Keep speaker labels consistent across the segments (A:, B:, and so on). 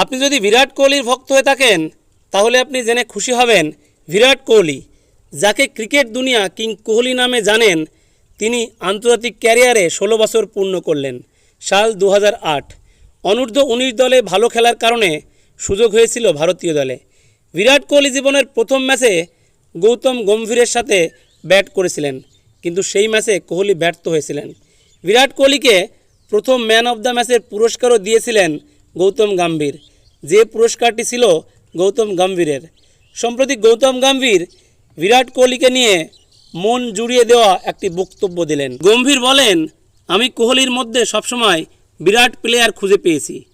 A: আপনি যদি বিরাট কোহলির ভক্ত হয়ে থাকেন, তাহলে আপনি জেনে খুশি হবেন, বিরাট কোহলি, যাকে ক্রিকেট দুনিয়া কিং কোহলি নামে জানেন, তিনি আন্তর্জাতিক ক্যারিয়ারে ষোলো বছর পূর্ণ করলেন, সাল দু অনূর্ধ্ব উনিশ দলে ভালো খেলার কারণে সুযোগ হয়েছিল ভারতীয় দলে। বিরাট কোহলি জীবনের প্রথম ম্যাচে গৌতম গম্ভীরের সাথে ব্যাট করেছিলেন, কিন্তু সেই ম্যাচে কোহলি ব্যর্থ হয়েছিলেন। বিরাট কোহলিকে প্রথম ম্যান অফ দ্য ম্যাচের পুরস্কারও দিয়েছিলেন গৌতম গাম্ভীর। যে পুরস্কারটি ছিল গৌতম গম্ভীরের। সম্প্রতি গৌতম গাম্ভীর বিরাট কোহলিকে নিয়ে মন জুড়িয়ে দেওয়া একটি বক্তব্য দিলেন। গম্ভীর বলেন, আমি কোহলির মধ্যে সবসময় বিরাট প্লেয়ার খুঁজে পেয়েছি।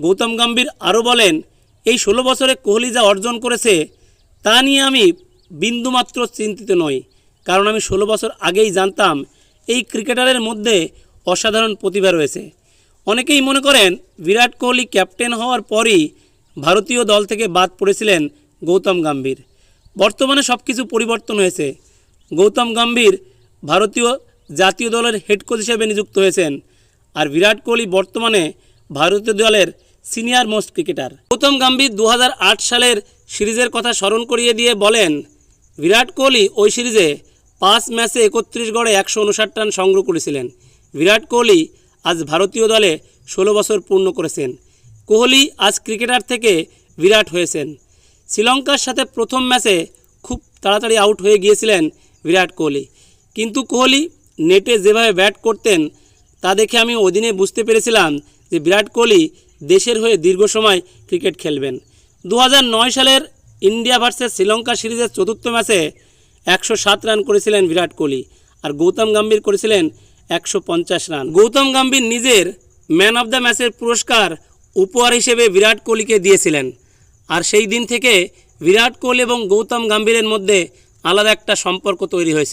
A: গৌতম গাম্ভীর আরও বলেন, এই ষোলো বছরে কোহলি যা অর্জন করেছে, তা নিয়ে আমি বিন্দুমাত্র চিন্তিত নই। কারণ আমি ষোলো বছর আগেই জানতাম, এই ক্রিকেটারের মধ্যে অসাধারণ প্রতিভা রয়েছে। অনেকেই মনে করেন বিরাট কোহলি ক্যাপ্টেন হওয়ার পরই ভারতীয় দল থেকে বাদ পড়েছিলেন গৌতম গাম্ভীর। বর্তমানে সব কিছু পরিবর্তন হয়েছে। গৌতম গাম্ভীর ভারতীয় জাতীয় দলের হেড কোচ হিসেবে নিযুক্ত হয়েছেন আর বিরাট কোহলি বর্তমানে ভারতীয় দলের senior most cricketer Gautam Gambhir দু সালের সিরিজের কথা স্মরণ করিয়ে দিয়ে বলেন, বিরাট কোহলি ওই সিরিজে পাঁচ ম্যাচে একত্রিশ গড়ে একশো উনষাট রান সংগ্রহ করেছিলেন। বিরাট কোহলি আজ ভারতীয় দলে ষোলো বছর পূর্ণ করেছেন। কোহলি আজ ক্রিকেটার থেকে বিরাট হয়েছেন। শ্রীলঙ্কার সাথে প্রথম ম্যাচে খুব তাড়াতাড়ি আউট হয়ে গিয়েছিলেন বিরাট কোহলি। কিন্তু কোহলি নেটে যেভাবে ব্যাট করতেন, তা দেখে আমি ওদিনে বুঝতে পেরেছিলাম যে বিরাট কোহলি দেশের হয়ে দীর্ঘ সময় ক্রিকেট খেলবেন। দু হাজার নয় সালের ইন্ডিয়া ভার্সেস শ্রীলঙ্কা সিরিজের চতুর্থ ম্যাচে একশো সাত রান করেছিলেন বিরাট কোহলি, আর গৌতম গম্ভীর করেছিলেন একশো পঞ্চাশ রান। গৌতম গম্ভীর নিজের ম্যান অব দ্য ম্যাচের পুরস্কার উপহার হিসেবে বিরাট কোহলিকে দিয়েছিলেন। আর সেই দিন থেকে বিরাট কোহলি এবং গৌতম গম্ভীরের মধ্যে আলাদা একটা সম্পর্ক তৈরি হয়েছিল।